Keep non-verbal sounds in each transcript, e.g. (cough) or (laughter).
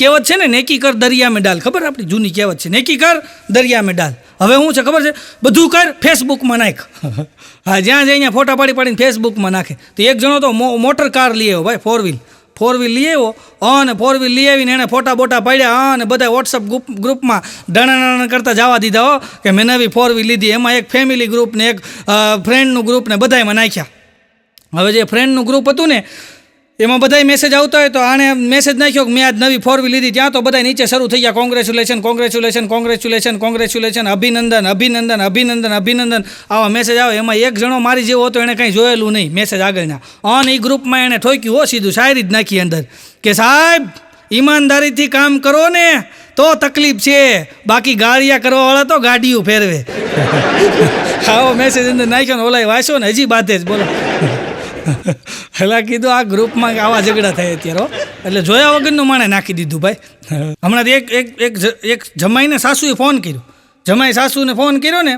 કહેવત છે ને, નેકી કર દરિયા મેં ડાલ. ખબર આપણી જૂની કહેવત છે, નેકી કર દરિયા મેં ડાલ. હવે શું છે, ખબર છે? બધું કર, ફેસબુકમાં નાખ. (laughs) હા, જ્યાં જાય અહીંયા ફોટા પાડી પાડીને ફેસબુકમાં નાખે. તો એક જણો તો મોટર કાર લઈ આવ્યો, ભાઈ ફોર વ્હીલ ફોર વ્હીલ લઈ આવ્યો, અને ફોર વ્હીલ લઈ આવીને એણે ફોટા બોટા પાડ્યા, અને બધા વોટ્સઅપ ગ્રુપ ગ્રુપમાં ડણા કરતા જવા દીધા, હો, કે મેં નવી ફોર વ્હીલ લીધી. એમાં એક ફેમિલી ગ્રુપ ને એક ફ્રેન્ડનું ગ્રુપ ને બધાયમાં નાખ્યા. હવે જે ફ્રેન્ડનું ગ્રુપ હતું ને એમાં બધાય મેસેજ આવતા હોય તો આણે મેસેજ નાખ્યો કે મેં આજ નવી ફોર વ્હીલ લીધી. ત્યાં તો બધા નીચે શરૂ થઈ ગયા. કોંગ્રેચ્યુલેશન કોંગ્રેચ્યુલેશન કોંગ્રેચ્યુલેશન કોંગ્રેચ્યુલેશન અભિનંદન અભિનંદન અભિનંદન અભિનંદન. આવા મેસેજ આવે. એમાં એક જણો મારી જેવો હતો એણે કંઈ જોયેલું નહીં મેસેજ આગળના. ઓન એ ગ્રુપમાં એણે ઠોક્યું. હો, સીધું શાયરી જ નાખી અંદર. કે સાહેબ, ઈમાનદારીથી કામ કરો ને, તો તકલીફ છે. બાકી ગાળિયા કરવાવાળા તો ગાડીઓ ફેરવે. (laughs) આવો મેસેજ અંદર નાખ્યો ને ઓલાય વાંચ્યો ને હજી બાધે જ. બોલો. પેલા કીધું આ ગ્રુપમાં આવા ઝઘડા થાય અત્યારે એટલે જોયા વગરનું માણે નાખી દીધું ભાઈ. હમણાં એક એક એક એક જમાઈને સાસુએ ફોન કર્યો. જમાઈ સાસુને ફોન કર્યો ને,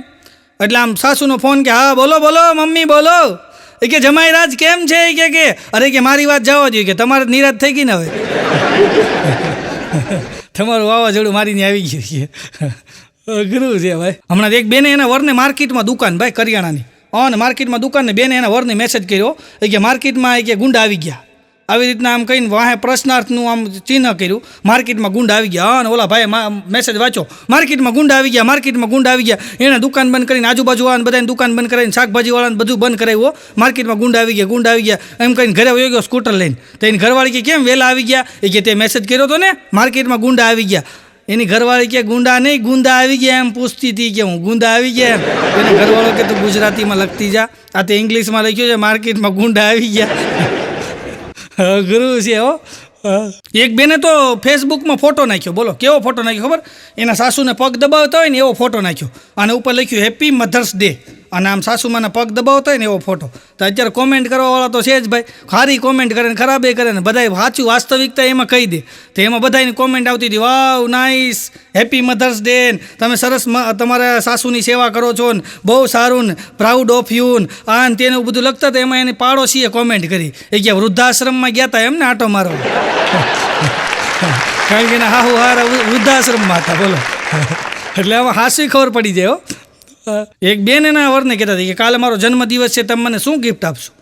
એટલે આમ સાસુનો ફોન કે, હા, બોલો બોલો, મમ્મી, બોલો. એ કે, જમાઈ રાજ કેમ છે? કે કે, અરે કે મારી વાત જવા જોઈએ કે, તમારે નિરાશ થઈ ગઈ ને હવે. તમારું વાવાઝોડું મારીને આવી ગયું છે. અઘરું છે ભાઈ. હમણાં એક બેને એના વરને માર્કેટમાં દુકાન, ભાઈ, કરિયાણાની. અને માર્કેટમાં દુકાનને બેને એના વરને મેસેજ કર્યો. એ કે માર્કેટમાં એ કે ગુંડા આવી ગયા. આવી રીતના આમ કહીને વાહે પ્રશ્નાર્થનું આમ ચિહ્ન કર્યું. માર્કેટમાં ગુંડા આવી ગયા. અને ઓલા ભાઈ મેસેજ વાંચો માર્કેટમાં ગુંડા આવી ગયા, માર્કેટમાં ગુંડા આવી ગયા. એણે દુકાન બંધ કરીને આજુબાજુ વાળાને બધાને દુકાન બંધ કરાવીને શાકભાજીવાળાને બધું બંધ કરાવ્યું માર્કેટમાં ગુંડા આવી ગયા, ગુંડા આવી ગયા. એમ કહીને ઘરે વયો ગયો સ્કૂટર લઈને. તો એની ઘરવાળી કે કેમ વહેલા આવી ગયા? એ કે તે મેસેજ કર્યો હતો ને, માર્કેટમાં ગુંડા આવી ગયા. એની ઘરવાળી કે, ગુંડા નહીં ગુંદા આવી ગયા. એમ પૂછતી હતી કે, હું ગુંદા આવી ગયા? એમ. એને ઘરવાળો કે, તું ગુજરાતીમાં લખતી જા. આ તે ઇંગ્લિશમાં લખ્યું છે, માર્કેટમાં ગુંડા આવી ગયા. અઘરું છે, હો. એક બેને તો ફેસબુકમાં ફોટો નાખ્યો, બોલો, કેવો ફોટો નાખ્યો ખબર? એના સાસુને પગ દબાવતા હોય ને એવો ફોટો નાખ્યો. અને ઉપર લખ્યું, હેપી મધર્સ ડે. અને આમ સાસુમાના પગ દબાવતા હોય ને એવો ફોટો. તો અત્યારે કોમેન્ટ કરવાવાળા તો છે જ ભાઈ. સારી કોમેન્ટ કરે ને ખરાબે કરે ને બધાય સાચું વાસ્તવિકતા એમાં કહી દે. તો એમાં બધાની કોમેન્ટ આવતી હતી, wow nice happy mother's day ને. તમે સરસ તમારા સાસુની સેવા કરો છો ને. બહુ સારું ને. પ્રાઉડ ઓફ યુ ને. આ ને તેને બધું લખતા હતા, એમાં એની પાડોશીએ કોમેન્ટ કરી. એ કે વૃદ્ધાશ્રમમાં ગયા હતા એમને આટો મારો (laughs) કારણ કે હાહુ હારા વૃદ્ધાશ્રમમાં હતા, બોલો. (laughs) એટલે આમાં હાસી ખબર પડી જાય હો. એક બેન એના વરને કહેતા હતી કે કાલે મારો જન્મદિવસ છે, તમે મને શું ગિફ્ટ આપશો?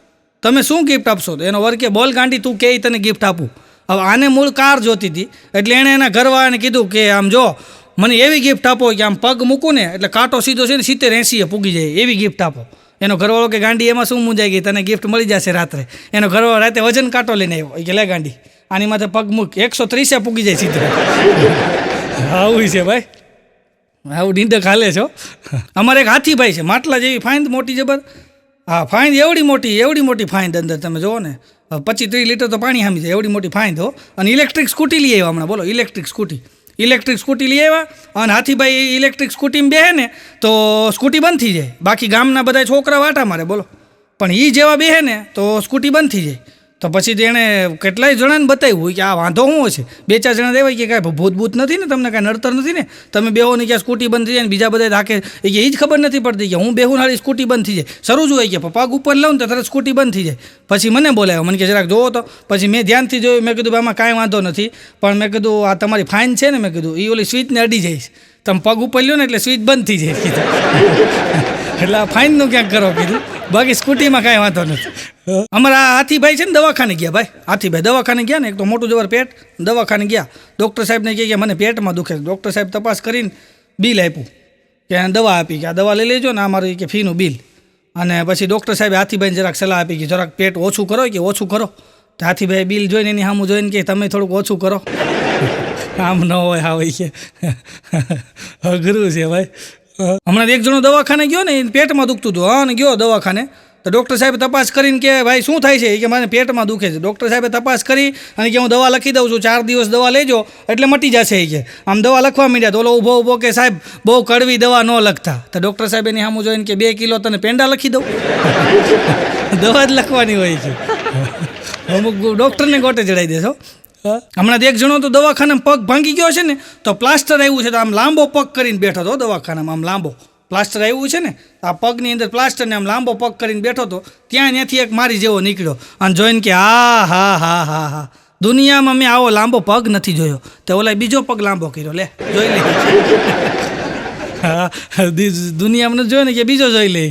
તમે શું ગિફ્ટ આપશો? તો એનો વર કે, બોલ ગાંડી, તું કે તને ગિફ્ટ આપું. હવે આને મૂળ કાર જોતી હતી. એટલે એણે એના ઘરવાળાને કીધું કે, આમ જો, મને એવી ગિફ્ટ આપો કે આમ પગ મૂકું ને, એટલે કાંટો સીધો છે ને સિત્તેર એંસીએ પૂગી જાય. એવી ગિફ્ટ આપો. એનો ઘરવાળો કે, ગાંડી, એમાં શું મૂંઝાઈ ગઈ? તને ગિફ્ટ મળી જશે રાત્રે. એનો ઘરવાળો રાતે વજન કાંટો લઈને આવ્યો. કે, લે ગાંડી, આની માથે પગ મૂક. એકસો ત્રીસે પૂગી જાય સીધો (laughs) આવું છે ભાઈ. આવું ડીંડક હાલે છો અમારે એક હાથીભાઈ છે, માટલા જેવી ફાઇન મોટી જબર. હા ફાઇન એવડી મોટી એવડી મોટી ફાઇન અંદર તમે જુઓ ને. પચીસ ત્રીસ લીટર તો પાણી હામી જાય, એવડી મોટી ફાઇન હો. અને ઇલેક્ટ્રિક સ્કૂટી લઈ આવ્યા હમણાં, બોલો, ઇલેક્ટ્રિક સ્કૂટી. ઇલેક્ટ્રિક સ્કૂટી લઈ આવ્યા અને હાથીભાઈ ઇલેક્ટ્રિક સ્કૂટીમાં બેહે ને, તો સ્કૂટી બંધ થઈ જાય. બાકી ગામના બધા છોકરા વાટા મારે, બોલો. પણ એ જેવા બેહે ને, તો સ્કૂટી બંધ થઈ જાય. તો પછી તેણે કેટલાય જણાને બતાવ્યું હોય કે આ વાંધો શું છે બે ચાર જણા દેવાય કે કાંઈ ભૂત ભૂત નથી ને, તમને કાંઈ નડતર નથી ને? તમે બેહો ને ક્યાં સ્કૂટી બંધ થઈ જાય ને બીજા બધા રાખે એ કે એ જ ખબર નથી પડતી કે હું બેહું હાળી સ્કૂટી બંધ થઈ જાય. શરૂ જ હોય કે પગ ઉપર લઉં ને તો તરત સ્કૂટી બંધ થઈ જાય. પછી મને બોલાવ્યો મને કે જરાક જોવો તો. પછી મેં ધ્યાનથી જોયું, મેં કીધું આમાં કાંઈ વાંધો નથી. પણ મેં કીધું, આ તમારી ફાઇન છે ને? મેં કીધું એ ઓલી સ્વિચને અડી જઈશ. તમે પગ ઉપર લ્યો ને એટલે સ્વિચ બંધ થઈ જાય. કીધું. (laughs) એટલે આ ફાઇનનું ક્યાંક કરો, કીધું. બાકી સ્કૂટીમાં કાંઈ વાંધો નથી. અમારા હાથીભાઈ છે ને દવાખાને ગયા ભાઈ. હાથીભાઈ દવાખાને ગયા ને, એક તો મોટું જબર પેટ, દવાખાને ગયા. ડૉક્ટર સાહેબને કહે કે મને પેટમાં દુખે છે. ડૉક્ટર સાહેબ તપાસ કરીને બિલ આપ્યું. કે દવા આપી કે આ દવા લઈ લેજો ને આ મારું કે ફીનું બિલ. અને પછી ડૉક્ટર સાહેબે હાથીભાઈને જરાક સલાહ આપી કે જરાક પેટ ઓછું કરો કે ઓછું કરો. તો હાથીભાઈ બિલ જોઈને એની સામું જોઈને કે તમે થોડુંક ઓછું કરો. આમ ન હોય હા હોય કે. અઘરું છે ભાઈ. હમણાં એક જણો દવાખાને ગયો ને પેટમાં દુખતું હતું. હા ને ગયો દવાખાને. તો ડૉક્ટર સાહેબે તપાસ કરીને કે ભાઈ શું થાય છે? એ કે મને પેટમાં દુખે છે. ડૉક્ટર સાહેબે તપાસ કરી અને કે હું દવા લખી દઉં છું. ચાર દિવસ દવા લેજો. એટલે મટી જશે એ કે. આમ દવા લખવા માંડ્યા તો ઓલો ઊભો ઊભો કે સાહેબ, બહુ કડવી દવા ન લખતા. તો ડૉક્ટર સાહેબ એની સામું જોઈને કે બે કિલો તને પેંડા લખી દઉં? (laughs) દવા જ લખવાની હોય છે. (laughs) અમુક ડૉક્ટરને ગોટે ચડાવી દેશો હમણાં એક જણો તો દવાખાનામાં પગ ભાંગી ગયો છે ને, તો પ્લાસ્ટર આવ્યું છે તો આમ લાંબો પગ કરીને બેઠો હતો દવાખાનામાં, આમ લાંબો. પ્લાસ્ટર આવ્યું છે ને આ પગની અંદર પ્લાસ્ટરને આમ લાંબો પગ કરીને બેઠો હતો, ત્યાં ત્યાંથી એક મારી જેવો નીકળ્યો અને જોઈને કે હા હા હા હા હા, દુનિયામાં મેં આવો લાંબો પગ નથી જોયો. તો ઓલા બીજો પગ લાંબો કર્યો, લે, જોઈ લે. (laughs) હા દુનિયામાં જોયો ને કે બીજો જોઈ લે.